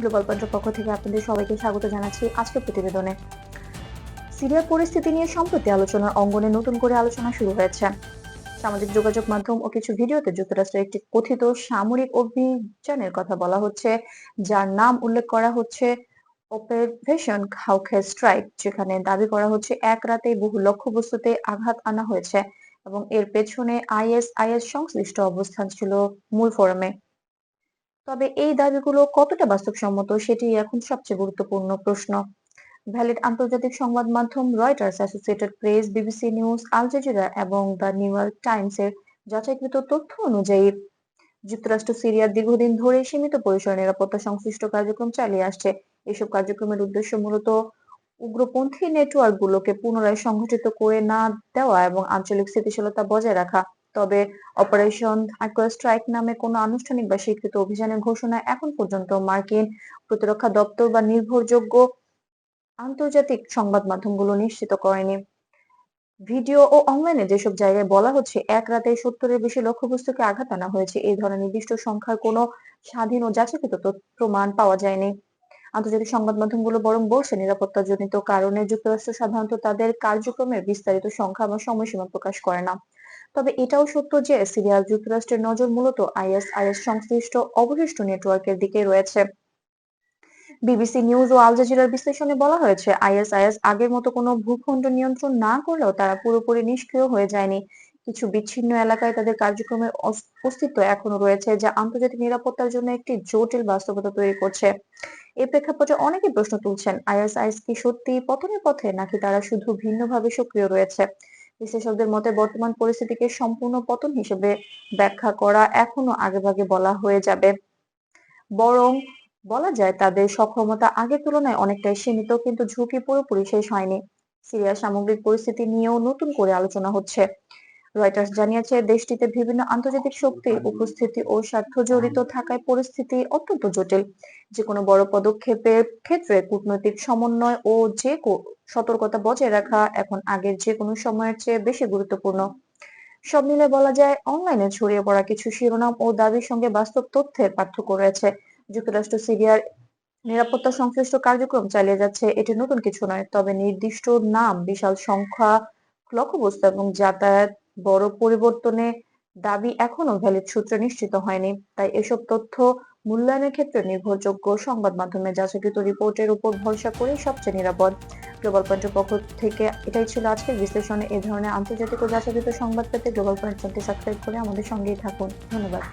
Global পয়েন্টের পক্ষ থেকে আপনাদের সবাইকে স্বাগত জানাচ্ছি আজকের প্রতিবেদনে। সিরিয়ার পরিস্থিতি নিয়ে সম্প্রতি আলোচনার অঙ্গনে নতুন করে আলোচনা শুরু হয়েছে। সামাজিক যোগাযোগ মাধ্যম ও কিছু ভিডিওতে যুক্তরাষ্ট্রের একটি কথিত সামরিক অভিযানের কথা বলা হচ্ছে, যার নাম উল্লেখ করা হচ্ছে অপারেশন খাউখে স্ট্রাইক যেখানে দাবি করা হচ্ছে এক রাতে বহু লক্ষ্যবস্তুতে আঘাত আনা হয়েছে এবং এর পেছনে আইএসআইএস সংশ্লিষ্ট অবস্থান ছিল মূল ফোরামে। তবে এই দাবিগুলো কতটা বাস্তবসম্মত সেটি এখন সবচেয়ে গুরুত্বপূর্ণ প্রশ্ন। ভ্যালিড আন্তর্জাতিক সংবাদ মাধ্যম Reuters, Associated Press, BBC news, Al Jazeera এবং দ্য নিউ ইয়র্ক টাইমস এর যাচাইকৃত তথ্য অনুযায়ী যুক্তরাষ্ট্র, সিরিয়ার দীর্ঘদিন ধরে সীমিত পরিসরে নিরাপত্তা সংশ্লিষ্ট কার্যক্রম চালিয়ে আসছে। এসব কার্যক্রমের উদ্দেশ্য মূলত উগ্রপন্থী নেটওয়ার্কগুলোকে পুনরায় সংগঠিত করে না দেওয়া এবং আঞ্চলিক স্থিতিশীলতা বজায় রাখা। তবে অপারেশন অ্যাকোয়া স্ট্রাইক নামে কোনো আনুষ্ঠানিক বা স্বীকৃত অভিযানের ঘোষণা এখন পর্যন্ত মার্কিন প্রতিরক্ষা দপ্তর বা নির্ভরযোগ্য আন্তর্জাতিক সংবাদ মাধ্যমগুলো নিশ্চিত করেনি। ভিডিও ও অনলাইনে যেসব জায়গায় বলা হচ্ছে, এক রাতে সত্তরের বেশি লক্ষ্যবস্তুকে আঘাত আনা হয়েছে, এই ধরনের নির্দিষ্ট সংখ্যার কোনো স্বাধীন ও যাচাইকৃত প্রমাণ পাওয়া যায়নি। আন্তর্জাতিক সংবাদ মাধ্যমগুলো বরং বলছে, নিরাপত্তাজনিত কারণে যুক্তরাষ্ট্র সাধারণত তাদের কার্যক্রমের বিস্তারিত সংখ্যা বা সময়সীমা প্রকাশ করে না। তবে এটাও সত্য যে সিরিয়ার যুক্তরাষ্ট্রের নজর মূলত আইএসআইএস সংশ্লিষ্ট অবশিষ্ট নেটওয়ার্কের দিকে রয়েছে। বিবিসি নিউজ ও আল জাজিরার বিশ্লেষণে বলা হয়েছে, আইএসআইএস আগের মতো কোনো ভূখণ্ড নিয়ন্ত্রণ না করলেও তারা পুরোপুরি নিষ্ক্রিয় হয়ে যায়নি। কিছু বিচ্ছিন্ন এলাকায় তাদের কার্যক্রমের অস- অস্তিত্ব এখনও রয়েছে, যা আন্তর্জাতিক নিরাপত্তার জন্য একটি জটিল বাস্তবতা তৈরি করছে। এই প্রেক্ষাপটে অনেকে প্রশ্ন তুলছেন, আইএসআইএস কি সত্যি পতনের পথে, নাকি তারা শুধু ভিন্নভাবে সক্রিয় রয়েছে? বিশ্লেষকদের মতে বর্তমান পরিস্থিতিকে সম্পূর্ণ পতন হিসেবে ব্যাখ্যা করা এখনও আগেভাগে বলা হয়ে যাবে। বরং বলা যায় তাদের সক্ষমতা আগের তুলনায় অনেকটাই সীমিত, কিন্তু ঝুঁকি পুরোপুরি শেষ হয়নি। সিরিয়া সামগ্রিক পরিস্থিতি নিয়েও নতুন করে আলোচনা হচ্ছে। রয়টার্স জানিয়েছে, দেশটিতে বিভিন্ন আন্তর্জাতিক শক্তি, উপস্থিতি ও স্বার্থ জড়িত থাকায় পরিস্থিতি অত্যন্ত জটিল। যে কোনো বড় পদক্ষেপের ক্ষেত্রে কূটনৈতিক সমন্বয় ও যে সতর্কতা বজায় রাখা এখন আগের যে কোনো সময়ের চেয়ে বেশি গুরুত্বপূর্ণ। সব মিলে বলা যায়, অনলাইনে ছড়িয়ে পড়া কিছু শিরোনাম ও দাবির সঙ্গে বাস্তব তথ্যের পার্থক্য রয়েছে। যুক্তরাষ্ট্র সিরিয়ার নিরাপত্তা সংশ্লিষ্ট কার্যক্রম চালিয়ে যাচ্ছে, এটি নতুন কিছু নয়, তবে নির্দিষ্ট নাম, বিশাল সংখ্যা, লক্ষ্যবস্তু এবং যাতায়াত বড় পরিবর্তনে দাবি এখনও ভ্যালিড সূত্র নিশ্চিত হয়নি। তাই এসব তথ্য মূল্যায়নের ক্ষেত্রে নির্ভরযোগ্য সংবাদ মাধ্যমে যাচাইকৃত রিপোর্টের উপর ভরসা করে সবচেয়ে নিরাপদ। গ্লোবাল পয়েন্টের পক্ষ থেকে এটাই ছিল আজকের বিশ্লেষণে। এ ধরনের আন্তর্জাতিক ও যাচাইকৃত সংবাদ পেতে গ্লোবাল পয়েন্ট চ্যানেলটি সাবস্ক্রাইব করে আমাদের সঙ্গেই থাকুন। ধন্যবাদ।